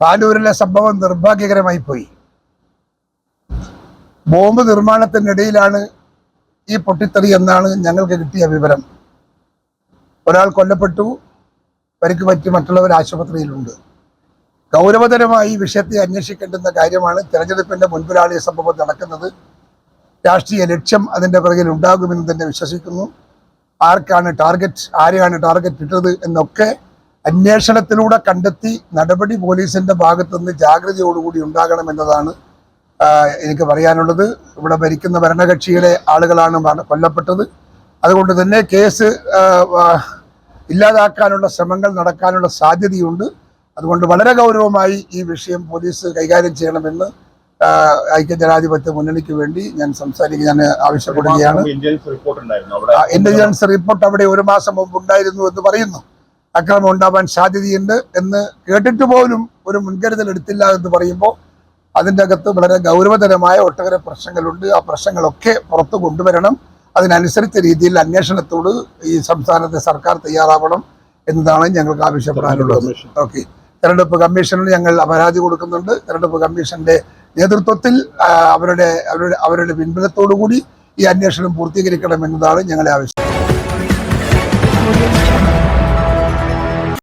പാലൂരിലെ സംഭവം നിർഭാഗ്യകരമായി പോയി. ബോംബ് നിർമ്മാണത്തിനിടയിലാണ് ഈ പൊട്ടിത്തെറി എന്നാണ് ഞങ്ങൾക്ക് കിട്ടിയ വിവരം. ഒരാൾ കൊല്ലപ്പെട്ടു പരിക്ക് പറ്റി മറ്റുള്ളവർ ആശുപത്രിയിലുണ്ട്. ഗൗരവതരമായി ഈ വിഷയത്തെ അന്വേഷിക്കേണ്ടുന്ന കാര്യമാണ് തെരഞ്ഞെടുപ്പിന്റെ മുൻപിലാണ് ഈ സംഭവം നടക്കുന്നത്. രാഷ്ട്രീയ ലക്ഷ്യം അതിന്റെ പിറകിൽ ഉണ്ടാകുമെന്ന് തന്നെ വിശ്വസിക്കുന്നു. ആർക്കാണ് ടാർഗറ്റ് ആരെയാണ് ടാർഗറ്റ് ഇട്ടത് എന്നൊക്കെ അന്വേഷണത്തിലൂടെ കണ്ടെത്തി നടപടി പോലീസിന്റെ ഭാഗത്തുനിന്ന് ജാഗ്രതയോടുകൂടി ഉണ്ടാകണം എന്നതാണ് എനിക്ക് പറയാനുള്ളത്. ഇവിടെ ഭരിക്കുന്ന ഭരണകക്ഷിയിലെ ആളുകളാണ് കൊല്ലപ്പെട്ടത്. അതുകൊണ്ട് തന്നെ കേസ് ഇല്ലാതാക്കാനുള്ള ശ്രമങ്ങൾ നടക്കാനുള്ള സാധ്യതയുണ്ട്. അതുകൊണ്ട് വളരെ ഗൗരവമായി ഈ വിഷയം പോലീസ് കൈകാര്യം ചെയ്യണമെന്ന് ഐക്യ ഐക്യജനാധിപത്യ മുന്നണിക്ക് വേണ്ടി ഞാൻ സംസാരിക്കാൻ ഞാൻ ആവശ്യപ്പെടുകയാണ്. ഇന്റലിജൻസ് റിപ്പോർട്ട് അവിടെ ഒരു മാസം മുമ്പ് ഉണ്ടായിരുന്നു എന്ന് പറയുന്നു. അക്രമം ഉണ്ടാവാൻ സാധ്യതയുണ്ട് എന്ന് കേട്ടിട്ട് പോലും ഒരു മുൻകരുതൽ എടുത്തില്ല എന്ന് പറയുമ്പോൾ അതിന്റെ അകത്ത് വളരെ ഗൗരവതരമായ ഒട്ടേറെ പ്രശ്നങ്ങളുണ്ട്. ആ പ്രശ്നങ്ങളൊക്കെ പുറത്ത് കൊണ്ടുവരണം. അതിനനുസരിച്ച രീതിയിൽ അന്വേഷണത്തോട് ഈ സംസ്ഥാനത്തെ സർക്കാർ തയ്യാറാവണം എന്നതാണ് ഞങ്ങൾക്ക് ആവശ്യപ്പെടാനുള്ളത്. ഓക്കെ. തെരഞ്ഞെടുപ്പ് കമ്മീഷന് ഞങ്ങൾ പരാതി കൊടുക്കുന്നുണ്ട്. തെരഞ്ഞെടുപ്പ് കമ്മീഷന്റെ നേതൃത്വത്തിൽ അവരുടെ അവരുടെ അവരുടെ പിൻബലത്തോടു കൂടി ഈ അന്വേഷണം പൂർത്തീകരിക്കണം എന്നതാണ് ഞങ്ങളുടെ ആവശ്യം.